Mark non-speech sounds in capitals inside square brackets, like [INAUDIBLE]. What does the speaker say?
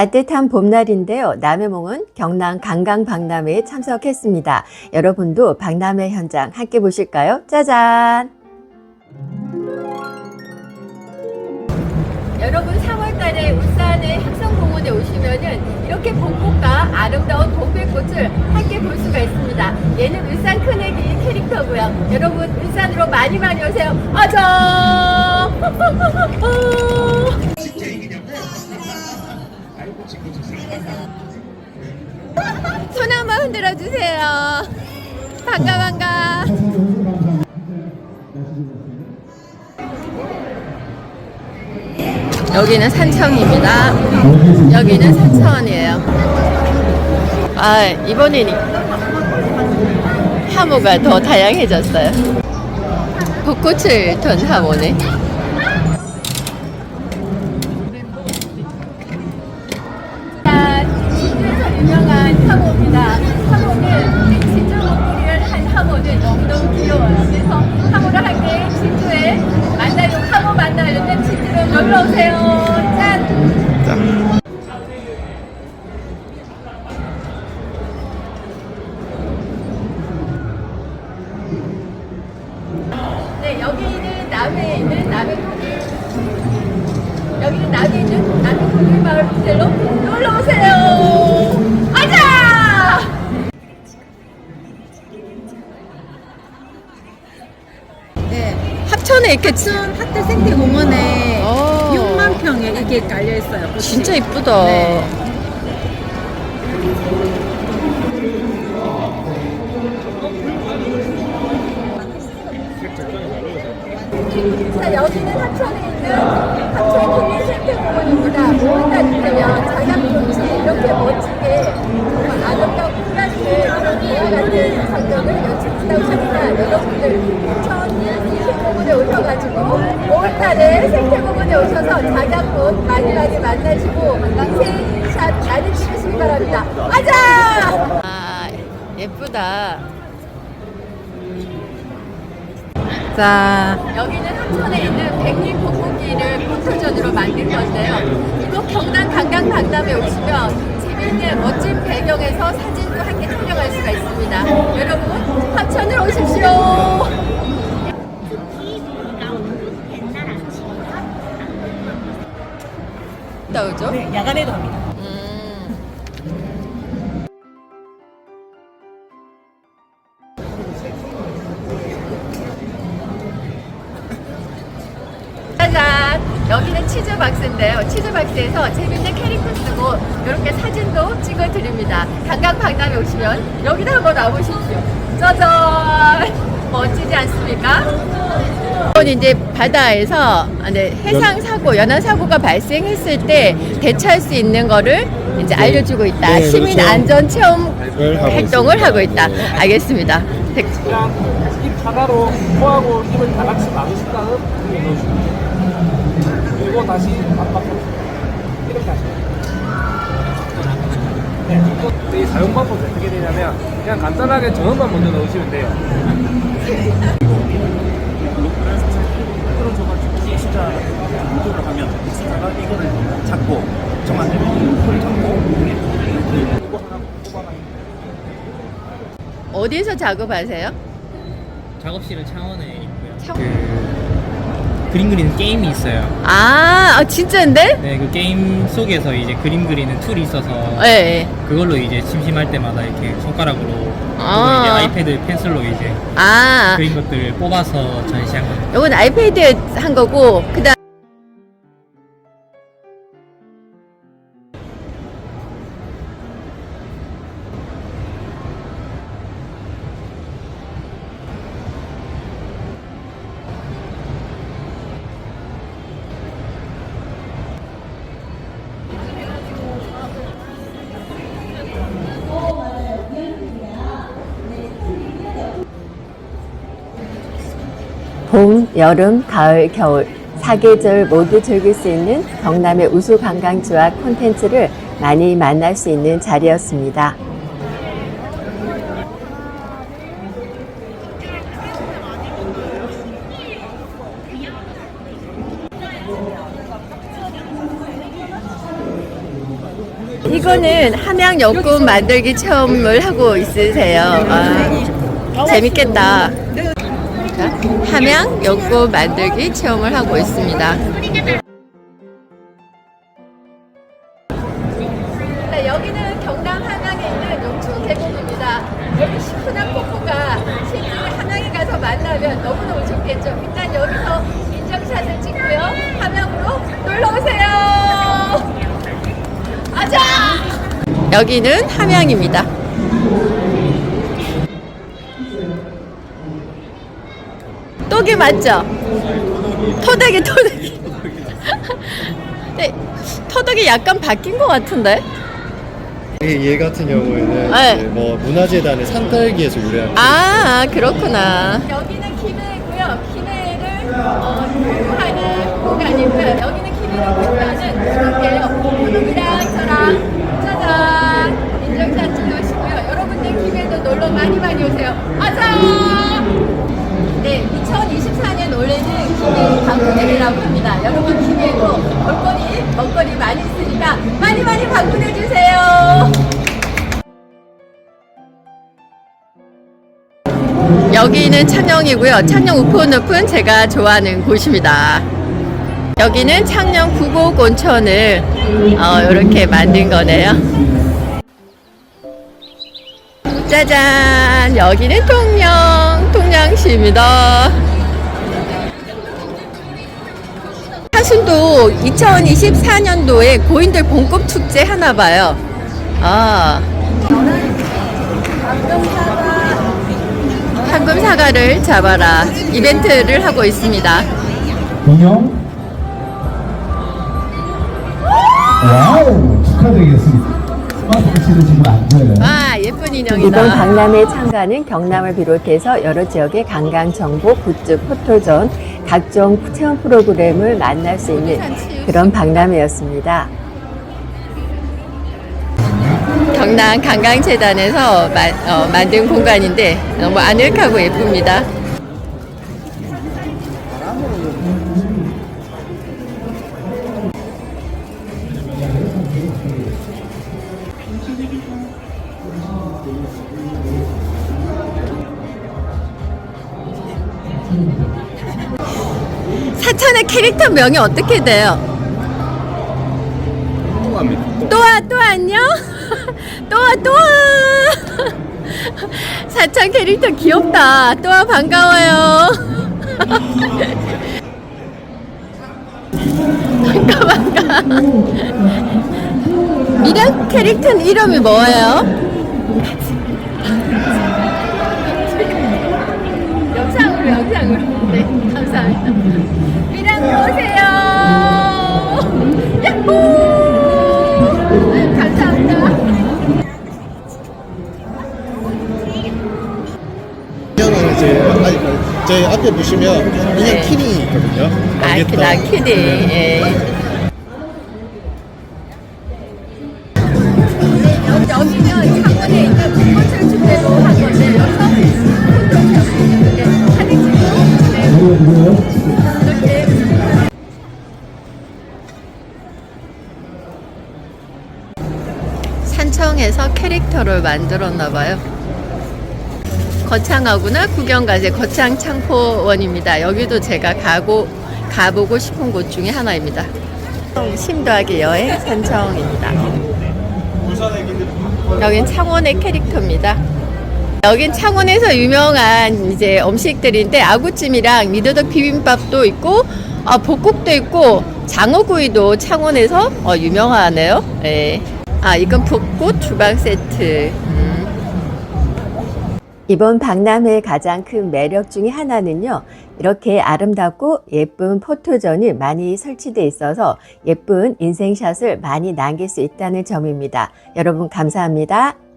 따뜻한 봄날인데요. 남해몽은 경남 강강 박람회에 참석했습니다. 여러분도 박람회 현장 함께 보실까요? 짜잔! 여러분 3월달에 울산의 학성공원에 오시면은 이렇게 봄꽃과 아름다운 봄백꽃을 함께 볼 수가 있습니다. 얘는 울산 큰애기 캐릭터고요. 여러분 울산으로 많이 많이 오세요. 아자! [LAUGHS] [LAUGHS] 손 한번 흔들어 주세요. 반가 반가. 여기는 산청입니다. 여기는 산천이에요. 아 이번에는 하모가 더 다양해졌어요. 벚꽃을 던 하모네. 남해토길 마을 호텔로 놀러 오세요. 아자! 네, 합천에 이렇게 치- 합천 학대 생태 공원에 어. 6만 평에 이게 깔려 있어요. 꽃이. 진짜 이쁘다. 네. 자, 여기는 합천에 있는 합천 국민생태공원입니다. 5월달 되면 자양꽃이 이렇게 멋지게 정말 아름다운 꿀같은 그런 대화 같은 성경을 연출한다고 합니다. 여러분들 합천 생태공원에 오셔가지고 5월달에 생태공원에 오셔서 자양꽃 많이 많이 만나시고 생샷 많이 찍으시기 바랍니다. 가자! 아, 예쁘다. 자, 여기는 합천에 있는 백림 벚꽃길을 포토전으로 만든 건데요. 이곳 경남 강강 박람회 오시면 재미있는 멋진 배경에서 사진도 함께 촬영할 수가 있습니다. 여러분 합천을 오십시오. 나오죠? 네, 야간에도 합니다. 치즈 박스인데요. 치즈 박스에서 재밌는 캐릭터 쓰고 이렇게 사진도 찍어드립니다. 강강 박람회 오시면 여기도 한번 와보십시오. 짜잔! 멋지지 않습니까? 이건 이제 바다에서 아, 네, 해상 사고, 연안 사고가 발생했을 때 대처할 수 있는 거를 이제 알려주고 있다. 네, 시민 그렇죠. 안전 체험 활동을 하고 활동을 있습니다. 하고 있다. 네. 알겠습니다. 백- 그냥 입 하나로 코하고 입을 다 같이 막으신 다음 여기 넣으시면 돼요. 그리고 다시 반박으로 이렇게 하시면 돼요. 네, 또이 사용 방법이 어떻게 되냐면 그냥 간단하게 전원만 먼저 넣으시면 돼요. 끌어줘가지고 숫자 조절을 하면 숫자가 이거를 잡고 정확하게 소리 잡고 이거 하나 뽑아가지고 어디에서 작업하세요? 작업실은 창원에 있고요. 창- 그 그림 그리는 게임이 있어요. 아, 아, 진짜인데? 네, 그 게임 속에서 이제 그림 그리는 툴이 있어서 네. 그걸로 이제 심심할 때마다 이렇게 손가락으로 아. 이제 아이패드 펜슬로 이제 아, 그린 것들 뽑아서 전시한 겁니다. 이건 아이패드에 한 거고, 그 다음. 여름, 가을, 겨울 사계절 모두 즐길 수 있는 경남의 우수 관광지와 콘텐츠를 많이 만날 수 있는 자리였습니다. 이거는 함양 연꽃 만들기 체험을 하고 있으세요. 아, 재밌겠다. 자, 함양 연꽃 만들기 체험을 하고 있습니다. 네, 여기는 경남 함양에 있는 용충 계곡입니다. 여기 시원한 폭포가 실제 함양에 가서 만나면 너무너무 좋겠죠. 일단 여기서 인정샷을 찍고요. 함양으로 놀러 오세요. 아자! 여기는 함양입니다. 똑이 맞죠? 토닥이 토닥이. 네, 토닥이 약간 바뀐 것 같은데? 얘 같은 경우에는 네. 이제 뭐 문화재단의 산딸기에서 유래한 아 그렇구나. 여기는. 김해를 어, 공부하는 공간이고요. 여기는 김해를 공부하는 저 여기는 창녕이고요. 창녕 우포늪은 제가 좋아하는 곳입니다. 여기는 창녕 구곡 온천을 어, 이렇게 만든 거네요. 짜잔! 여기는 통영, 통영시입니다. 하순도 2024년도에 고인들 봄꽃 축제 하나 봐요. 아. 황금 사과를 잡아라 이벤트를 하고 있습니다. 인형 와우 축하드리겠습니다 스마트 씨는 지금 안 보여요 와 예쁜 이번 인형이다. 박람회 참가는 경남을 비롯해서 여러 지역의 관광 정보, 굿즈, 포토전, 각종 체험 프로그램을 만날 수 있는 그런 박람회였습니다. 경남 관광재단에서 마- 어, 만든 공간인데 너무 아늑하고 예쁩니다. 사천의 캐릭터 명이 어떻게 돼요? 또아 또 안녕? 또아 또아 사천 캐릭터 귀엽다. 또아 반가워요. [LAUGHS] 반가 반가. 미랑 캐릭터 이름이 뭐예요? 영상으로 영상으로. 네 감사합니다 제 앞에 보시면 인형 네. 키링이 있거든요. 아. 그나. 예. 있는 한 건데 여기서 콘서트 사진 찍고 네. 이렇게 산청에서 캐릭터를 만들었나 봐요. 거창하구나 구경가제 거창 창포원입니다. 여기도 제가 가고 가보고 싶은 곳 중에 하나입니다. 심도하기 여행 산청입니다. 여긴 창원의 캐릭터입니다. 여긴 창원에서 유명한 이제 음식들인데 아구찜이랑 미더덕 비빔밥도 있고 아, 볶국도 있고 장어구이도 창원에서 어, 유명하네요. 예. 아 이건 벚꽃 주방 세트. 음. 이번 박람회의 가장 큰 매력 중에 하나는요, 이렇게 아름답고 예쁜 포토전이 많이 설치되어 있어서 예쁜 인생샷을 많이 남길 수 있다는 점입니다. 여러분 감사합니다.